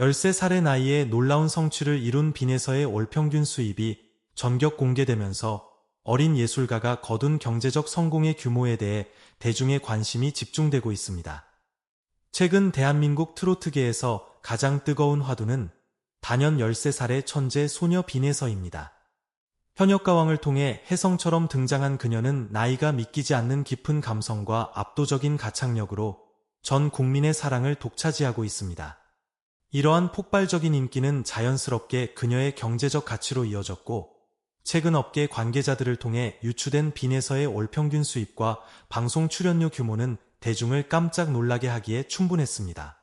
13살의 나이에 놀라운 성취를 이룬 빈에서의 월평균 수입이 전격 공개되면서 어린 예술가가 거둔 경제적 성공의 규모에 대해 대중의 관심이 집중되고 있습니다. 최근 대한민국 트로트계에서 가장 뜨거운 화두는 단연 13살의 천재 소녀 빈에서입니다. 현역가왕을 통해 혜성처럼 등장한 그녀는 나이가 믿기지 않는 깊은 감성과 압도적인 가창력으로 전 국민의 사랑을 독차지하고 있습니다. 이러한 폭발적인 인기는 자연스럽게 그녀의 경제적 가치로 이어졌고 최근 업계 관계자들을 통해 유추된 빈에서의 월평균 수입과 방송 출연료 규모는 대중을 깜짝 놀라게 하기에 충분했습니다.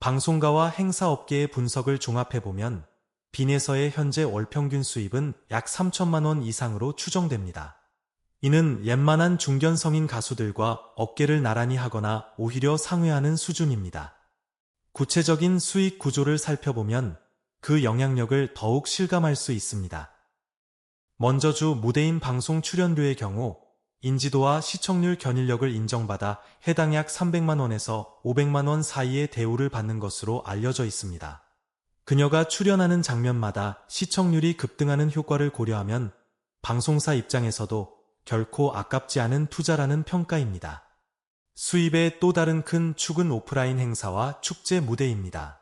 방송가와 행사업계의 분석을 종합해보면 빈에서의 현재 월평균 수입은 약 3천만 원 이상으로 추정됩니다. 이는 웬만한 중견 성인 가수들과 어깨를 나란히 하거나 오히려 상회하는 수준입니다. 구체적인 수익 구조를 살펴보면 그 영향력을 더욱 실감할 수 있습니다. 먼저 주 무대인 방송 출연료의 경우 인지도와 시청률 견인력을 인정받아 해당 약 300만원에서 500만원 사이의 대우를 받는 것으로 알려져 있습니다. 그녀가 출연하는 장면마다 시청률이 급등하는 효과를 고려하면 방송사 입장에서도 결코 아깝지 않은 투자라는 평가입니다. 수입의 또 다른 큰 축은 오프라인 행사와 축제 무대입니다.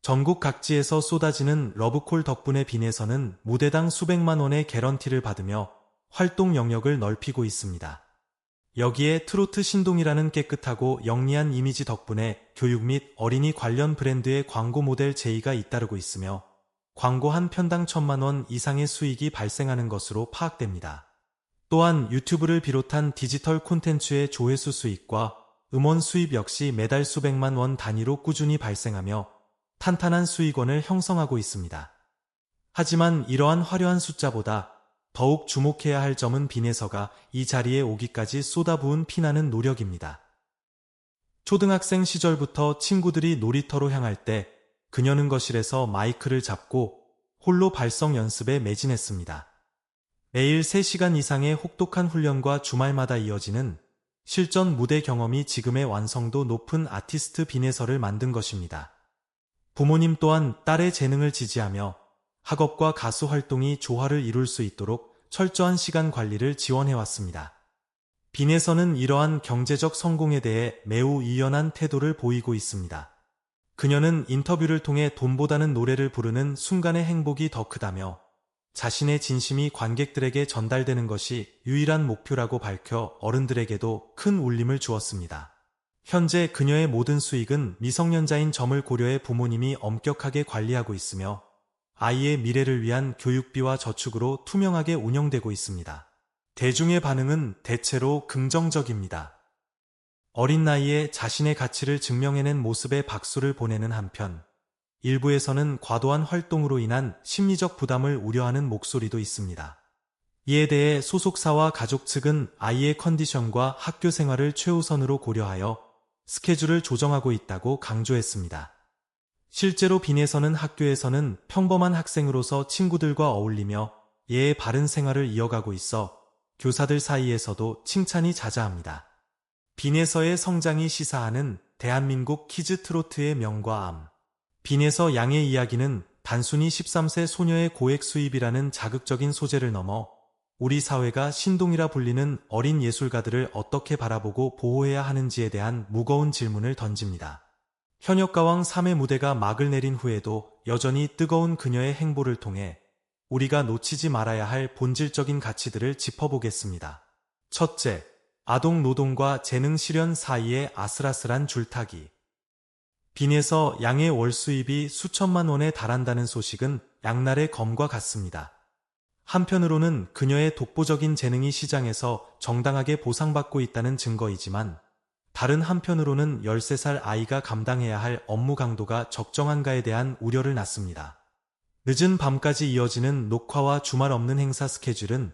전국 각지에서 쏟아지는 러브콜 덕분에 빈에서는 무대당 수백만 원의 개런티를 받으며 활동 영역을 넓히고 있습니다. 여기에 트로트 신동이라는 깨끗하고 영리한 이미지 덕분에 교육 및 어린이 관련 브랜드의 광고 모델 제의가 잇따르고 있으며 광고 한 편당 천만 원 이상의 수익이 발생하는 것으로 파악됩니다. 또한 유튜브를 비롯한 디지털 콘텐츠의 조회수 수익과 음원 수입 역시 매달 수백만 원 단위로 꾸준히 발생하며 탄탄한 수익원을 형성하고 있습니다. 하지만 이러한 화려한 숫자보다 더욱 주목해야 할 점은 빈에서가 이 자리에 오기까지 쏟아부은 피나는 노력입니다. 초등학생 시절부터 친구들이 놀이터로 향할 때 그녀는 거실에서 마이크를 잡고 홀로 발성 연습에 매진했습니다. 매일 3시간 이상의 혹독한 훈련과 주말마다 이어지는 실전 무대 경험이 지금의 완성도 높은 아티스트 빈에서를 만든 것입니다. 부모님 또한 딸의 재능을 지지하며 학업과 가수 활동이 조화를 이룰 수 있도록 철저한 시간 관리를 지원해왔습니다. 빈에서는 이러한 경제적 성공에 대해 매우 유연한 태도를 보이고 있습니다. 그녀는 인터뷰를 통해 돈보다는 노래를 부르는 순간의 행복이 더 크다며 자신의 진심이 관객들에게 전달되는 것이 유일한 목표라고 밝혀 어른들에게도 큰 울림을 주었습니다. 현재 그녀의 모든 수익은 미성년자인 점을 고려해 부모님이 엄격하게 관리하고 있으며 아이의 미래를 위한 교육비와 저축으로 투명하게 운영되고 있습니다. 대중의 반응은 대체로 긍정적입니다. 어린 나이에 자신의 가치를 증명해낸 모습에 박수를 보내는 한편 일부에서는 과도한 활동으로 인한 심리적 부담을 우려하는 목소리도 있습니다. 이에 대해 소속사와 가족 측은 아이의 컨디션과 학교 생활을 최우선으로 고려하여 스케줄을 조정하고 있다고 강조했습니다. 실제로 빈에서는 학교에서는 평범한 학생으로서 친구들과 어울리며 예의 바른 생활을 이어가고 있어 교사들 사이에서도 칭찬이 자자합니다. 빈에서의 성장이 시사하는 대한민국 키즈 트로트의 명과 암. 빈에서 양의 이야기는 단순히 13세 소녀의 고액 수입이라는 자극적인 소재를 넘어 우리 사회가 신동이라 불리는 어린 예술가들을 어떻게 바라보고 보호해야 하는지에 대한 무거운 질문을 던집니다. 현역가왕 3회 무대가 막을 내린 후에도 여전히 뜨거운 그녀의 행보를 통해 우리가 놓치지 말아야 할 본질적인 가치들을 짚어보겠습니다. 첫째, 아동 노동과 재능 실현 사이의 아슬아슬한 줄타기. 빈에서 양의 월 수입이 수천만 원에 달한다는 소식은 양날의 검과 같습니다. 한편으로는 그녀의 독보적인 재능이 시장에서 정당하게 보상받고 있다는 증거이지만 다른 한편으로는 13살 아이가 감당해야 할 업무 강도가 적정한가에 대한 우려를 낳습니다. 늦은 밤까지 이어지는 녹화와 주말 없는 행사 스케줄은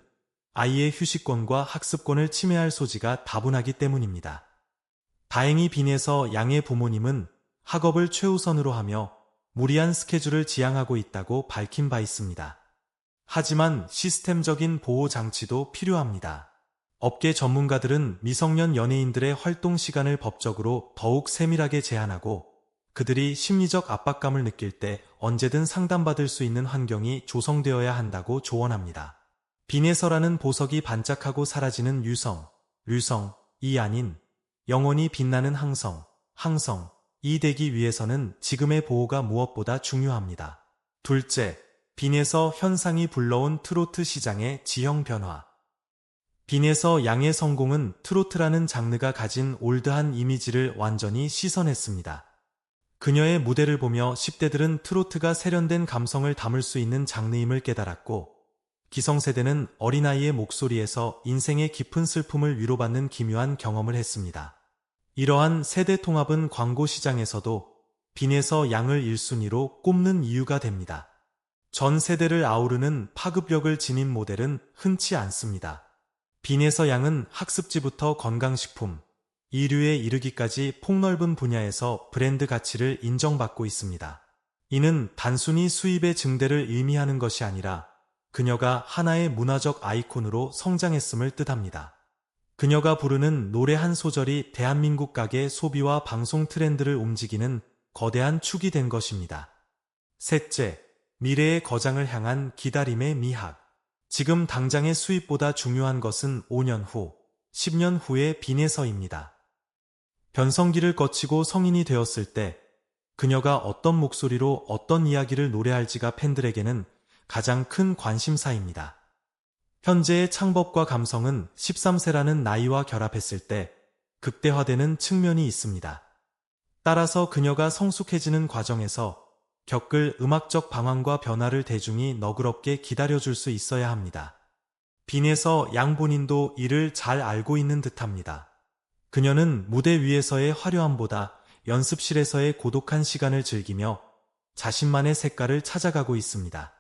아이의 휴식권과 학습권을 침해할 소지가 다분하기 때문입니다. 다행히 빈에서 양의 부모님은 학업을 최우선으로 하며 무리한 스케줄을 지향하고 있다고 밝힌 바 있습니다. 하지만 시스템적인 보호 장치도 필요합니다. 업계 전문가들은 미성년 연예인들의 활동 시간을 법적으로 더욱 세밀하게 제한하고 그들이 심리적 압박감을 느낄 때 언제든 상담받을 수 있는 환경이 조성되어야 한다고 조언합니다. 빈에서라는 보석이 반짝하고 사라지는 유성, 류성, 이 아닌 영원히 빛나는 항성, 항성, 이 되기 위해서는 지금의 보호가 무엇보다 중요합니다. 둘째, 빈에서 현상이 불러온 트로트 시장의 지형 변화. 빈에서 양의 성공은 트로트라는 장르가 가진 올드한 이미지를 완전히 씻어냈습니다. 그녀의 무대를 보며 10대들은 트로트가 세련된 감성을 담을 수 있는 장르임을 깨달았고, 기성세대는 어린아이의 목소리에서 인생의 깊은 슬픔을 위로받는 기묘한 경험을 했습니다. 이러한 세대 통합은 광고 시장에서도 빈에서 양을 1순위로 꼽는 이유가 됩니다. 전 세대를 아우르는 파급력을 지닌 모델은 흔치 않습니다. 빈에서 양은 학습지부터 건강식품, 이류에 이르기까지 폭넓은 분야에서 브랜드 가치를 인정받고 있습니다. 이는 단순히 수입의 증대를 의미하는 것이 아니라 그녀가 하나의 문화적 아이콘으로 성장했음을 뜻합니다. 그녀가 부르는 노래 한 소절이 대한민국 가게 소비와 방송 트렌드를 움직이는 거대한 축이 된 것입니다. 셋째, 미래의 거장을 향한 기다림의 미학. 지금 당장의 수입보다 중요한 것은 5년 후, 10년 후의 빈에서입니다. 변성기를 거치고 성인이 되었을 때 그녀가 어떤 목소리로 어떤 이야기를 노래할지가 팬들에게는 가장 큰 관심사입니다. 현재의 창법과 감성은 13세라는 나이와 결합했을 때 극대화되는 측면이 있습니다. 따라서 그녀가 성숙해지는 과정에서 겪을 음악적 방황과 변화를 대중이 너그럽게 기다려줄 수 있어야 합니다. 빈에서 양 본인도 이를 잘 알고 있는 듯합니다. 그녀는 무대 위에서의 화려함보다 연습실에서의 고독한 시간을 즐기며 자신만의 색깔을 찾아가고 있습니다.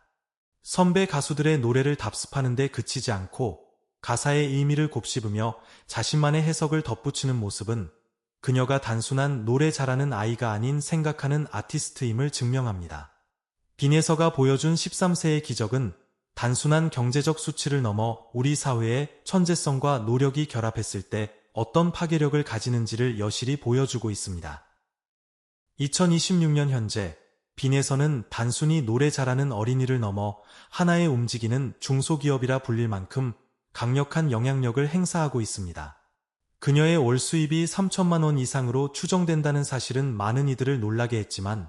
선배 가수들의 노래를 답습하는데 그치지 않고 가사의 의미를 곱씹으며 자신만의 해석을 덧붙이는 모습은 그녀가 단순한 노래 잘하는 아이가 아닌 생각하는 아티스트임을 증명합니다. 빈에서가 보여준 13세의 기적은 단순한 경제적 수치를 넘어 우리 사회의 천재성과 노력이 결합했을 때 어떤 파괴력을 가지는지를 여실히 보여주고 있습니다. 2026년 현재 빈에서는 단순히 노래 잘하는 어린이를 넘어 하나의 움직이는 중소기업이라 불릴 만큼 강력한 영향력을 행사하고 있습니다. 그녀의 월 수입이 3천만 원 이상으로 추정된다는 사실은 많은 이들을 놀라게 했지만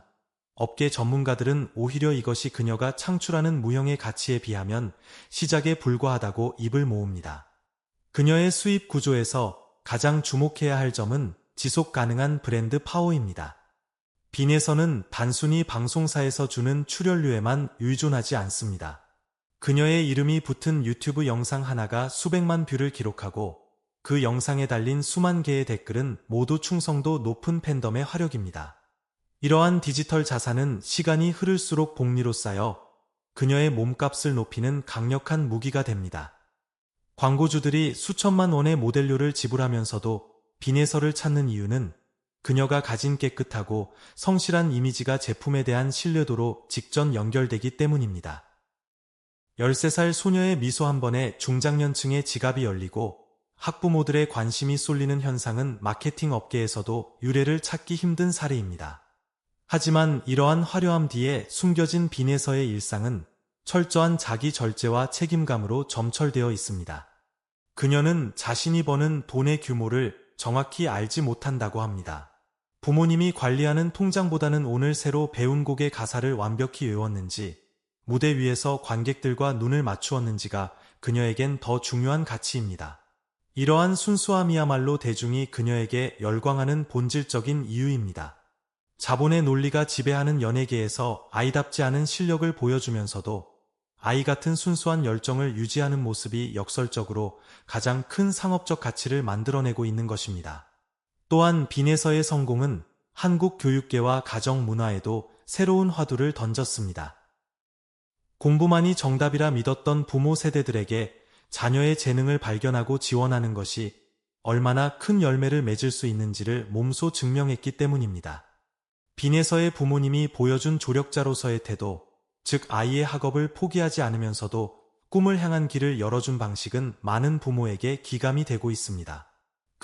업계 전문가들은 오히려 이것이 그녀가 창출하는 무형의 가치에 비하면 시작에 불과하다고 입을 모읍니다. 그녀의 수입 구조에서 가장 주목해야 할 점은 지속 가능한 브랜드 파워입니다. 빈에서는 단순히 방송사에서 주는 출연료에만 의존하지 않습니다. 그녀의 이름이 붙은 유튜브 영상 하나가 수백만 뷰를 기록하고 그 영상에 달린 수만 개의 댓글은 모두 충성도 높은 팬덤의 화력입니다. 이러한 디지털 자산은 시간이 흐를수록 복리로 쌓여 그녀의 몸값을 높이는 강력한 무기가 됩니다. 광고주들이 수천만 원의 모델료를 지불하면서도 빈에서를 찾는 이유는 그녀가 가진 깨끗하고 성실한 이미지가 제품에 대한 신뢰도로 직전 연결되기 때문입니다. 13살 소녀의 미소 한 번에 중장년층의 지갑이 열리고 학부모들의 관심이 쏠리는 현상은 마케팅 업계에서도 유례를 찾기 힘든 사례입니다. 하지만 이러한 화려함 뒤에 숨겨진 빈에서의 일상은 철저한 자기 절제와 책임감으로 점철되어 있습니다. 그녀는 자신이 버는 돈의 규모를 정확히 알지 못한다고 합니다. 부모님이 관리하는 통장보다는 오늘 새로 배운 곡의 가사를 완벽히 외웠는지, 무대 위에서 관객들과 눈을 맞추었는지가 그녀에겐 더 중요한 가치입니다. 이러한 순수함이야말로 대중이 그녀에게 열광하는 본질적인 이유입니다. 자본의 논리가 지배하는 연예계에서 아이답지 않은 실력을 보여주면서도 아이 같은 순수한 열정을 유지하는 모습이 역설적으로 가장 큰 상업적 가치를 만들어내고 있는 것입니다. 또한 빈에서의 성공은 한국 교육계와 가정 문화에도 새로운 화두를 던졌습니다. 공부만이 정답이라 믿었던 부모 세대들에게 자녀의 재능을 발견하고 지원하는 것이 얼마나 큰 열매를 맺을 수 있는지를 몸소 증명했기 때문입니다. 빈에서의 부모님이 보여준 조력자로서의 태도, 즉 아이의 학업을 포기하지 않으면서도 꿈을 향한 길을 열어준 방식은 많은 부모에게 기감이 되고 있습니다.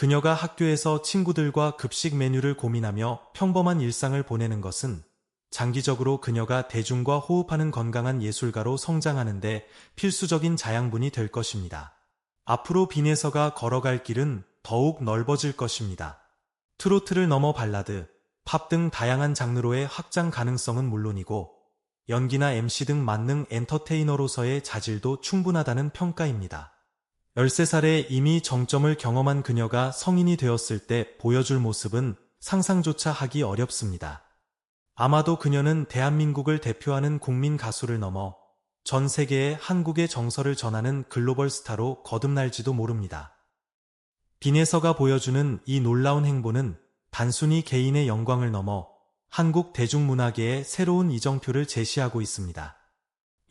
그녀가 학교에서 친구들과 급식 메뉴를 고민하며 평범한 일상을 보내는 것은 장기적으로 그녀가 대중과 호흡하는 건강한 예술가로 성장하는 데 필수적인 자양분이 될 것입니다. 앞으로 빈에서가 걸어갈 길은 더욱 넓어질 것입니다. 트로트를 넘어 발라드, 팝 등 다양한 장르로의 확장 가능성은 물론이고 연기나 MC 등 만능 엔터테이너로서의 자질도 충분하다는 평가입니다. 13살에 이미 정점을 경험한 그녀가 성인이 되었을 때 보여줄 모습은 상상조차 하기 어렵습니다. 아마도 그녀는 대한민국을 대표하는 국민 가수를 넘어 전 세계에 한국의 정서를 전하는 글로벌 스타로 거듭날지도 모릅니다. 빈에서가 보여주는 이 놀라운 행보는 단순히 개인의 영광을 넘어 한국 대중문화계의 새로운 이정표를 제시하고 있습니다.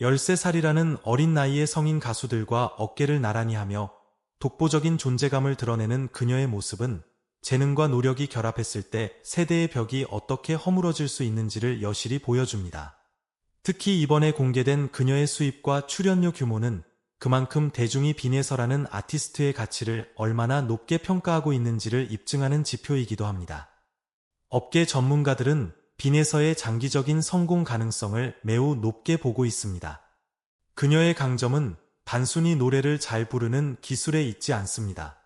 13살이라는 어린 나이의 성인 가수들과 어깨를 나란히 하며 독보적인 존재감을 드러내는 그녀의 모습은 재능과 노력이 결합했을 때 세대의 벽이 어떻게 허물어질 수 있는지를 여실히 보여줍니다. 특히 이번에 공개된 그녀의 수입과 출연료 규모는 그만큼 대중이 빈에서라는 아티스트의 가치를 얼마나 높게 평가하고 있는지를 입증하는 지표이기도 합니다. 업계 전문가들은 빈에서의 장기적인 성공 가능성을 매우 높게 보고 있습니다. 그녀의 강점은 단순히 노래를 잘 부르는 기술에 있지 않습니다.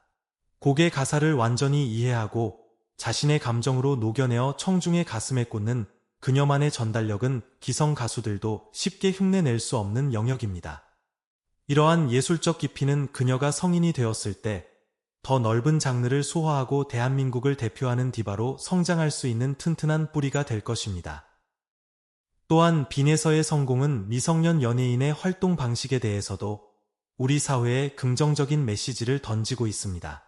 곡의 가사를 완전히 이해하고 자신의 감정으로 녹여내어 청중의 가슴에 꽂는 그녀만의 전달력은 기성 가수들도 쉽게 흉내낼 수 없는 영역입니다. 이러한 예술적 깊이는 그녀가 성인이 되었을 때 더 넓은 장르를 소화하고 대한민국을 대표하는 디바로 성장할 수 있는 튼튼한 뿌리가 될 것입니다. 또한 빈에서의 성공은 미성년 연예인의 활동 방식에 대해서도 우리 사회에 긍정적인 메시지를 던지고 있습니다.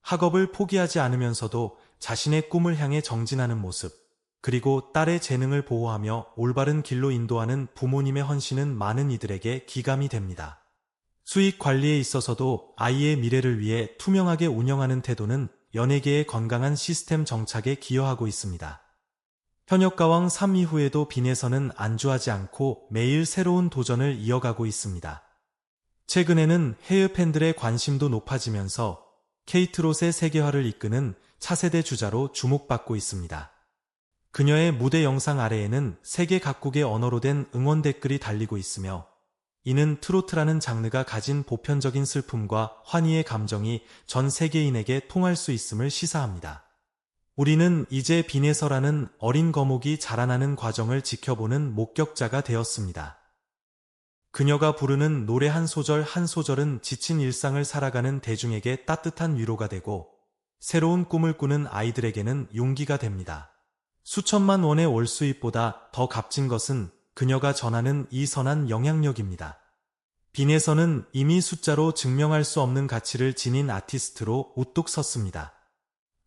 학업을 포기하지 않으면서도 자신의 꿈을 향해 정진하는 모습, 그리고 딸의 재능을 보호하며 올바른 길로 인도하는 부모님의 헌신은 많은 이들에게 기감이 됩니다. 수익 관리에 있어서도 아이의 미래를 위해 투명하게 운영하는 태도는 연예계의 건강한 시스템 정착에 기여하고 있습니다. 현역가왕 3 이후에도 빈에서는 안주하지 않고 매일 새로운 도전을 이어가고 있습니다. 최근에는 해외 팬들의 관심도 높아지면서 케이트롯의 세계화를 이끄는 차세대 주자로 주목받고 있습니다. 그녀의 무대 영상 아래에는 세계 각국의 언어로 된 응원 댓글이 달리고 있으며 이는 트로트라는 장르가 가진 보편적인 슬픔과 환희의 감정이 전 세계인에게 통할 수 있음을 시사합니다. 우리는 이제 빈에서라는 어린 거목이 자라나는 과정을 지켜보는 목격자가 되었습니다. 그녀가 부르는 노래 한 소절 한 소절은 지친 일상을 살아가는 대중에게 따뜻한 위로가 되고 새로운 꿈을 꾸는 아이들에게는 용기가 됩니다. 수천만 원의 월 수입보다 더 값진 것은 그녀가 전하는 이 선한 영향력입니다. 빈에서는 이미 숫자로 증명할 수 없는 가치를 지닌 아티스트로 우뚝 섰습니다.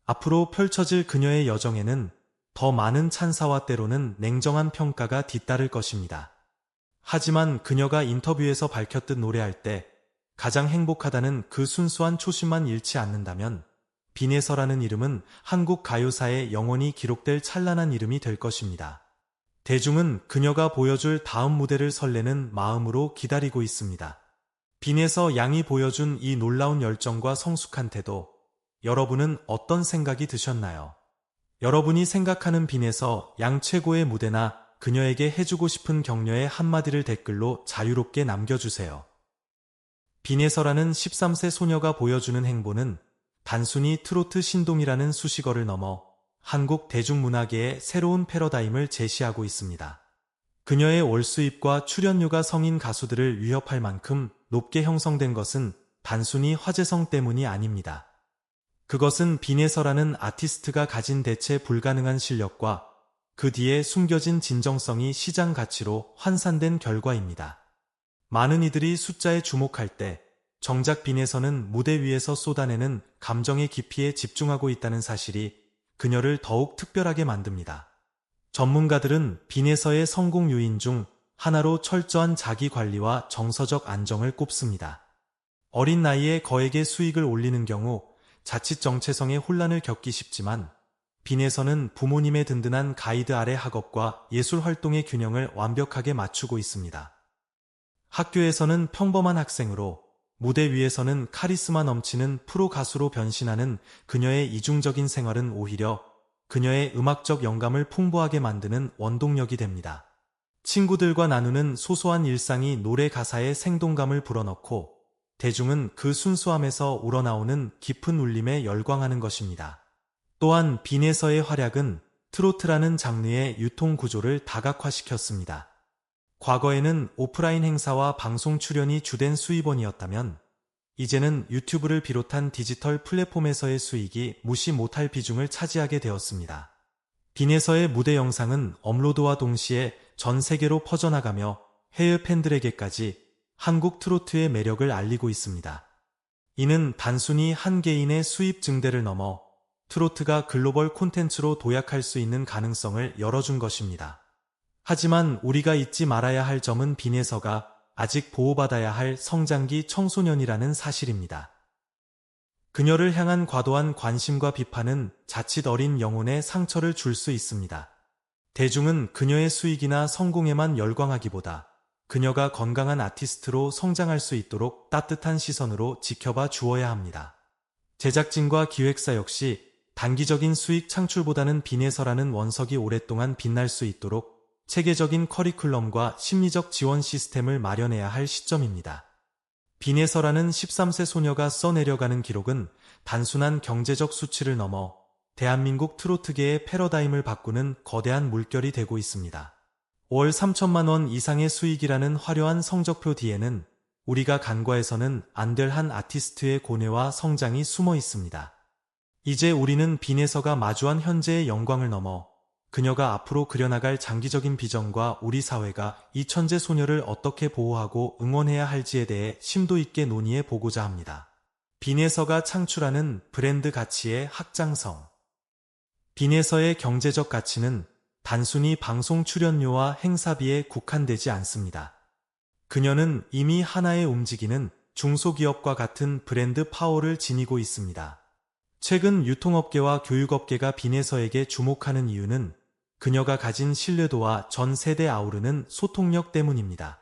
앞으로 펼쳐질 그녀의 여정에는 더 많은 찬사와 때로는 냉정한 평가가 뒤따를 것입니다. 하지만 그녀가 인터뷰에서 밝혔듯 노래할 때 가장 행복하다는 그 순수한 초심만 잃지 않는다면 빈에서라는 이름은 한국 가요사에 영원히 기록될 찬란한 이름이 될 것입니다. 대중은 그녀가 보여줄 다음 무대를 설레는 마음으로 기다리고 있습니다. 빈에서 양이 보여준 이 놀라운 열정과 성숙한 태도, 여러분은 어떤 생각이 드셨나요? 여러분이 생각하는 빈에서 양 최고의 무대나 그녀에게 해주고 싶은 격려의 한마디를 댓글로 자유롭게 남겨주세요. 빈에서라는 13세 소녀가 보여주는 행보는 단순히 트로트 신동이라는 수식어를 넘어 한국 대중문화계의 새로운 패러다임을 제시하고 있습니다. 그녀의 월 수입과 출연료가 성인 가수들을 위협할 만큼 높게 형성된 것은 단순히 화제성 때문이 아닙니다. 그것은 빈에서라는 아티스트가 가진 대체 불가능한 실력과 그 뒤에 숨겨진 진정성이 시장 가치로 환산된 결과입니다. 많은 이들이 숫자에 주목할 때 정작 빈에서는 무대 위에서 쏟아내는 감정의 깊이에 집중하고 있다는 사실이 그녀를 더욱 특별하게 만듭니다. 전문가들은 빈에서의 성공 요인 중 하나로 철저한 자기 관리와 정서적 안정을 꼽습니다. 어린 나이에 거액의 수익을 올리는 경우 자칫 정체성의 혼란을 겪기 쉽지만 빈에서는 부모님의 든든한 가이드 아래 학업과 예술 활동의 균형을 완벽하게 맞추고 있습니다. 학교에서는 평범한 학생으로 무대 위에서는 카리스마 넘치는 프로 가수로 변신하는 그녀의 이중적인 생활은 오히려 그녀의 음악적 영감을 풍부하게 만드는 원동력이 됩니다. 친구들과 나누는 소소한 일상이 노래 가사에 생동감을 불어넣고 대중은 그 순수함에서 우러나오는 깊은 울림에 열광하는 것입니다. 또한 빈에서의 활약은 트로트라는 장르의 유통 구조를 다각화시켰습니다. 과거에는 오프라인 행사와 방송 출연이 주된 수입원이었다면 이제는 유튜브를 비롯한 디지털 플랫폼에서의 수익이 무시 못할 비중을 차지하게 되었습니다. 빈에서의 무대 영상은 업로드와 동시에 전 세계로 퍼져나가며 해외 팬들에게까지 한국 트로트의 매력을 알리고 있습니다. 이는 단순히 한 개인의 수입 증대를 넘어 트로트가 글로벌 콘텐츠로 도약할 수 있는 가능성을 열어준 것입니다. 하지만 우리가 잊지 말아야 할 점은 빈에서가 아직 보호받아야 할 성장기 청소년이라는 사실입니다. 그녀를 향한 과도한 관심과 비판은 자칫 어린 영혼에 상처를 줄 수 있습니다. 대중은 그녀의 수익이나 성공에만 열광하기보다 그녀가 건강한 아티스트로 성장할 수 있도록 따뜻한 시선으로 지켜봐 주어야 합니다. 제작진과 기획사 역시 단기적인 수익 창출보다는 빈에서라는 원석이 오랫동안 빛날 수 있도록 체계적인 커리큘럼과 심리적 지원 시스템을 마련해야 할 시점입니다. 빈에서라는 13세 소녀가 써내려가는 기록은 단순한 경제적 수치를 넘어 대한민국 트로트계의 패러다임을 바꾸는 거대한 물결이 되고 있습니다. 월 3천만 원 이상의 수익이라는 화려한 성적표 뒤에는 우리가 간과해서는 안 될 한 아티스트의 고뇌와 성장이 숨어 있습니다. 이제 우리는 빈에서가 마주한 현재의 영광을 넘어 그녀가 앞으로 그려나갈 장기적인 비전과 우리 사회가 이 천재 소녀를 어떻게 보호하고 응원해야 할지에 대해 심도 있게 논의해 보고자 합니다. 빈에서가 창출하는 브랜드 가치의 확장성. 빈에서의 경제적 가치는 단순히 방송 출연료와 행사비에 국한되지 않습니다. 그녀는 이미 하나의 움직이는 중소기업과 같은 브랜드 파워를 지니고 있습니다. 최근 유통업계와 교육업계가 빈에서에게 주목하는 이유는 그녀가 가진 신뢰도와 전 세대 아우르는 소통력 때문입니다.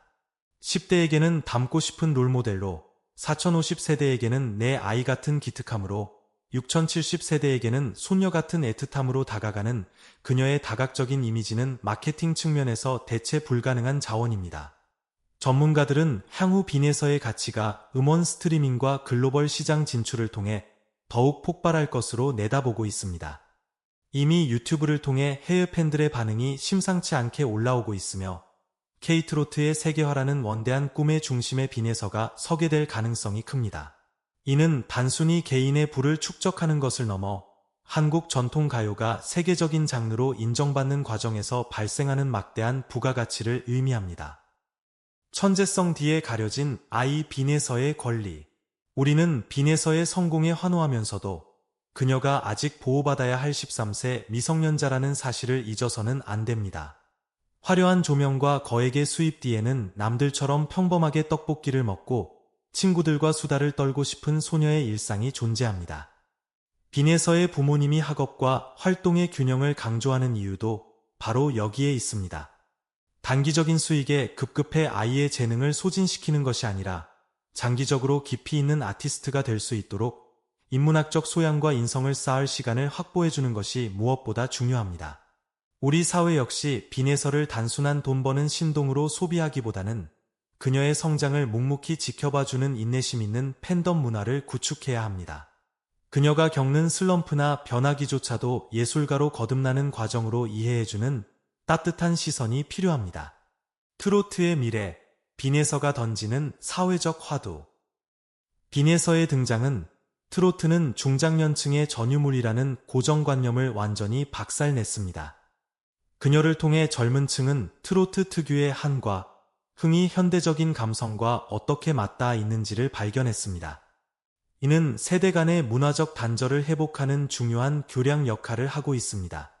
10대에게는 닮고 싶은 롤모델로 4050세대에게는 내 아이 같은 기특함으로 6070세대에게는 손녀 같은 애틋함으로 다가가는 그녀의 다각적인 이미지는 마케팅 측면에서 대체 불가능한 자원입니다. 전문가들은 향후 빈에서의 가치가 음원 스트리밍과 글로벌 시장 진출을 통해 더욱 폭발할 것으로 내다보고 있습니다. 이미 유튜브를 통해 해외 팬들의 반응이 심상치 않게 올라오고 있으며 케이트로트의 세계화라는 원대한 꿈의 중심에 빈에서가 서게 될 가능성이 큽니다. 이는 단순히 개인의 부를 축적하는 것을 넘어 한국 전통 가요가 세계적인 장르로 인정받는 과정에서 발생하는 막대한 부가가치를 의미합니다. 천재성 뒤에 가려진 아이 빈에서의 권리. 우리는 빈에서의 성공에 환호하면서도 그녀가 아직 보호받아야 할 13세 미성년자라는 사실을 잊어서는 안 됩니다. 화려한 조명과 거액의 수입 뒤에는 남들처럼 평범하게 떡볶이를 먹고 친구들과 수다를 떨고 싶은 소녀의 일상이 존재합니다. 빈에서의 부모님이 학업과 활동의 균형을 강조하는 이유도 바로 여기에 있습니다. 단기적인 수익에 급급해 아이의 재능을 소진시키는 것이 아니라 장기적으로 깊이 있는 아티스트가 될 수 있도록 인문학적 소양과 인성을 쌓을 시간을 확보해주는 것이 무엇보다 중요합니다. 우리 사회 역시 빈에서를 단순한 돈 버는 신동으로 소비하기보다는 그녀의 성장을 묵묵히 지켜봐주는 인내심 있는 팬덤 문화를 구축해야 합니다. 그녀가 겪는 슬럼프나 변화기조차도 예술가로 거듭나는 과정으로 이해해주는 따뜻한 시선이 필요합니다. 트로트의 미래, 빈에서가 던지는 사회적 화두. 빈에서의 등장은 트로트는 중장년층의 전유물이라는 고정관념을 완전히 박살냈습니다. 그녀를 통해 젊은 층은 트로트 특유의 한과 흥이 현대적인 감성과 어떻게 맞닿아 있는지를 발견했습니다. 이는 세대 간의 문화적 단절을 회복하는 중요한 교량 역할을 하고 있습니다.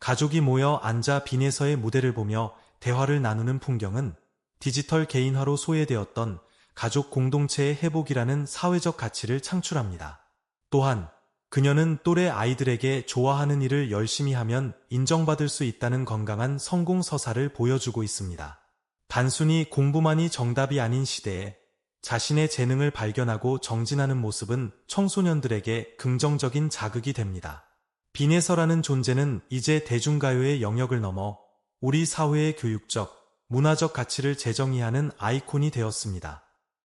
가족이 모여 앉아 빈에서의 무대를 보며 대화를 나누는 풍경은 디지털 개인화로 소외되었던 가족 공동체의 회복이라는 사회적 가치를 창출합니다. 또한 그녀는 또래 아이들에게 좋아하는 일을 열심히 하면 인정받을 수 있다는 건강한 성공 서사를 보여주고 있습니다. 단순히 공부만이 정답이 아닌 시대에 자신의 재능을 발견하고 정진하는 모습은 청소년들에게 긍정적인 자극이 됩니다. 빈에서라는 존재는 이제 대중가요의 영역을 넘어 우리 사회의 교육적, 문화적 가치를 재정의하는 아이콘이 되었습니다.